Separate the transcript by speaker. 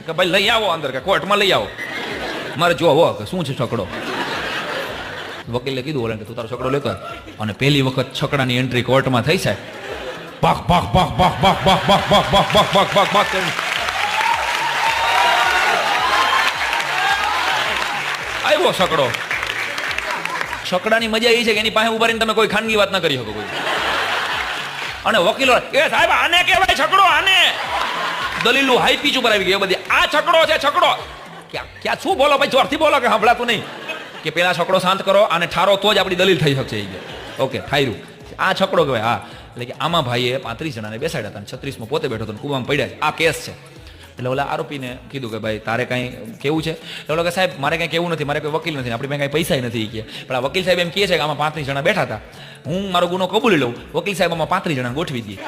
Speaker 1: કે ભાઈ લઈ આવો અંદર કે કોર્ટમાં લઈ આવો મારે જોવો કે શું છે છકડો વકીલે કીધું ઓલા કે તું તારો છકડો લેતો અને પહેલી વખત છકડાની એન્ટ્રી કોર્ટમાં થઈ છે પાક પાક પાક પાક પાક પાક પાક પાક પાક પાક પાક પાક પાક આવ્યો છકડો છકડાની મજા એ છે કે એની પાસે ઊભા રહીને તમે કોઈ ખાનગી વાત ના કરી શકો કોઈ અને વકીલો એ સાહેબ આને કહેવાય છકડો આને દલીલો હાઈ પીચ ઉપર આવી ગઈ. બધી, આ છકડો છે, છકડો. ક્યાં ક્યાં, શું બોલો ભાઈ? જોરથી બોલો કે સાંભળાતું નહીં. કે પેલા છકડો શાંત કરો અને ઠારો તો જ આપણી દલીલ થઈ શકશે ઓકે, ઠાયરું. આ છકડો કહેવાય, હા. એટલે કે આમાં ભાઈએ પાંત્રીસ જણાને બેસાડ્યા હતા અને છત્રીસમાં પોતે બેઠો હતો કુવામાં પડ્યા આ કેસ છે. એટલે ઓલા આરોપીને કીધું કે, ભાઈ, તારે કાંઈ કેવું છે? એટલે કે, સાહેબ, મારે કાંઈ કેવું નથી, મારે કોઈ વકીલ નથી, આપણી પાસે કાંઈ પૈસા નથી કે. પણ આ વકીલ સાહેબ એમ કહે છે કે, આમાં પાંત્રીસ જણા બેઠા હતા. હું મારો ગુનો કબૂલી લઉં. વકીલ સાહેબ આમાં પાંત્રીસ જણા ગોઠવી દઈએ